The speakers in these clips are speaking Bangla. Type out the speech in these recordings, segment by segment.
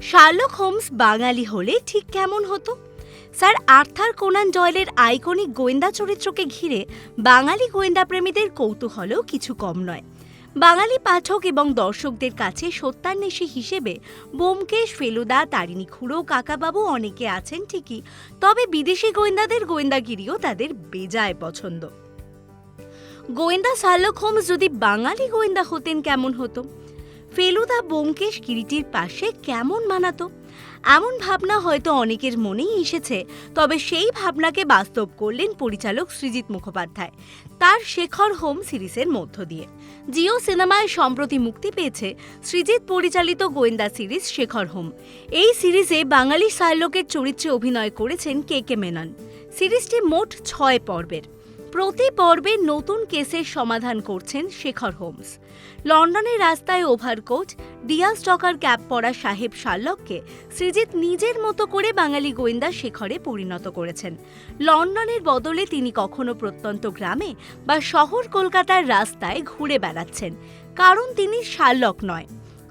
শার্লক হোমস বাঙালি হলে ঠিক কেমন হতো? স্যার আর্থার কোনান ডয়েলের আইকনিক গোয়েন্দা চরিত্রকে ঘিরে বাঙালি গোয়েন্দা প্রেমীদের কৌতূহলও কিছু কম নয়। বাঙালি পাঠক এবং দর্শকদের কাছে সত্যান্বেষী হিসেবে বোমকেশ, ফেলুদা, তারিণী খুড়ো, কাকাবাবু অনেকে আছেন ঠিকই, তবে বিদেশি গোয়েন্দাদের গোয়েন্দাগিরিও তাদের বেজায় পছন্দ। গোয়েন্দা শার্লক হোমস যদি বাঙালি গোয়েন্দা হতেন কেমন হতো? ফেলুদা ব্যোমকেশ কিরিটির পাশে কেমন মানাতো? এমন ভাবনা হয়তো অনেকের মনেই এসেছে, তবে সেই ভাবনাকে বাস্তব করলেন পরিচালক সৃজিত মুখোপাধ্যায়, তার শেখর হোম সিরিজের মধ্য দিয়ে। জিও সিনেমায় সম্প্রতি মুক্তি পেয়েছে সৃজিত পরিচালিত গোয়েন্দা সিরিজ শেখর হোম। এই সিরিজে বাঙালি শার্লকের চরিত্রে অভিনয় করেছেন কে কে মেনন। সিরিজটি মোট ছয় পর্বের। প্রতি পর্বে নতুন কেসের সমাধান করছেন শেখর হোমস। লন্ডনের রাস্তায় ওভারকোট ডিয়া স্টকার ক্যাপ পরা সাহেব শার্লককে সৃজিত নিজের মতো করে বাঙালি গোয়েন্দা শেখরে পরিণত করেছেন। লন্ডনের বদলে তিনি কখনো প্রত্যন্ত গ্রামে বা শহর কলকাতার রাস্তায় ঘুরে বেড়াচ্ছেন, কারণ তিনি শার্লক নয়,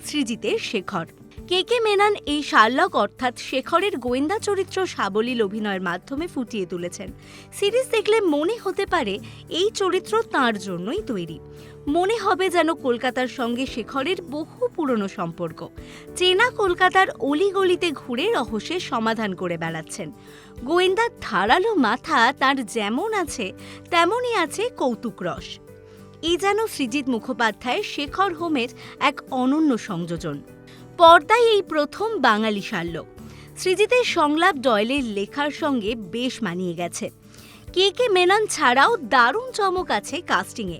সৃজিতের শেখর। কে কে মেনন এই শার্লক অর্থাৎ শেখরের গোয়েন্দা চরিত্র সাবলীল অভিনয়ের মাধ্যমে ফুটিয়ে তুলেছেন। সিরিজ দেখলে মনে হতে পারে এই চরিত্র তার জন্যই তৈরি। মনে হবে যেন কলকাতার সঙ্গে শেখরের বহু পুরনো সম্পর্ক। চেনা কলকাতার অলিগলিতে ঘুরে রহস্যের সমাধান করে বেড়াচ্ছেন। গোয়েন্দার ধারালো মাথা তার যেমন আছে, তেমনই আছে কৌতুক রস। এই যেন সৃজিত মুখোপাধ্যায় শেখর হোমের এক অনন্য সংযোজন। পর্দায় এই প্রথম বাঙালি শার্লক। সৃজিতের সংলাপ ডয়েলের লেখার সঙ্গে বেশ মানিয়ে গেছে। কে কে মেনন ছাড়াও দারুণ চমক আছে কাস্টিংয়ে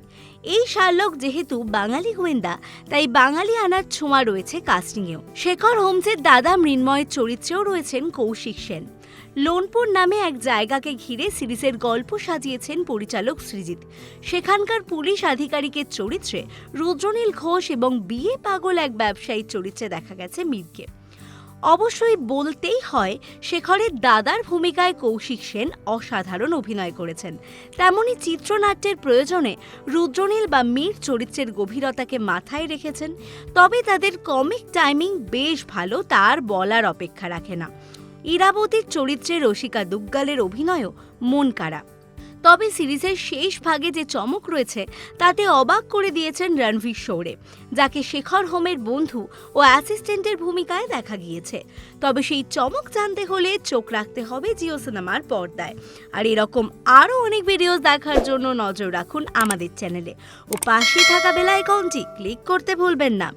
এই শার্লক যেহেতু বাঙালি গোয়েন্দা, তাই বাঙালি আনার ছোঁয়া রয়েছে কাস্টিংয়েও শেখর হোমসের দাদা মৃন্ময়ের চরিত্রেও রয়েছেন কৌশিক সেন। লোনপুর নামে এক জায়গাকে ঘিরে সিরিজের গল্প সাজিয়েছেন পরিচালক সৃজিত সেখানকার পুলিশ আধিকারিকের চরিত্রে রুদ্রনীল ঘোষ এবং বিয়ে পাগল এক ব্যবসায়ীর চরিত্রে দেখা গেছে মীরকে। অবশ্যই বলতেই হয়, শেখরের দাদার ভূমিকায় কৌশিক সেন অসাধারণ অভিনয় করেছেন। তেমনি চিত্রনাট্যের প্রয়োজনে রুদ্রনীল বা মীর চরিত্রের গভীরতাকে মাথায় রেখেছেন, তবে তাদের কমিক টাইমিং বেশ ভালো, তার বলার অপেক্ষা রাখে না। ইরাবতীর চরিত্রে রসিকা দুগ্গালের অভিনয়ও মন কাড়া। তবে সিরিজের শেষ ভাগে যে চমক রয়েছে, তাতে অবাক করে দিয়েছেন রণবীর শৌরে, যাকে শেখর হোমের বন্ধু ও অ্যাসিস্ট্যান্টের ভূমিকায় দেখা গিয়েছে। তবে সেই চমক জানতে হলে চোখ রাখতে হবে জিও সিনেমার পর্দায়। আর এরকম আরও অনেক ভিডিও দেখার জন্য নজর রাখুন আমাদের চ্যানেলে ও পাশে থাকা বেল আইকনটি ক্লিক করতে ভুলবেন না।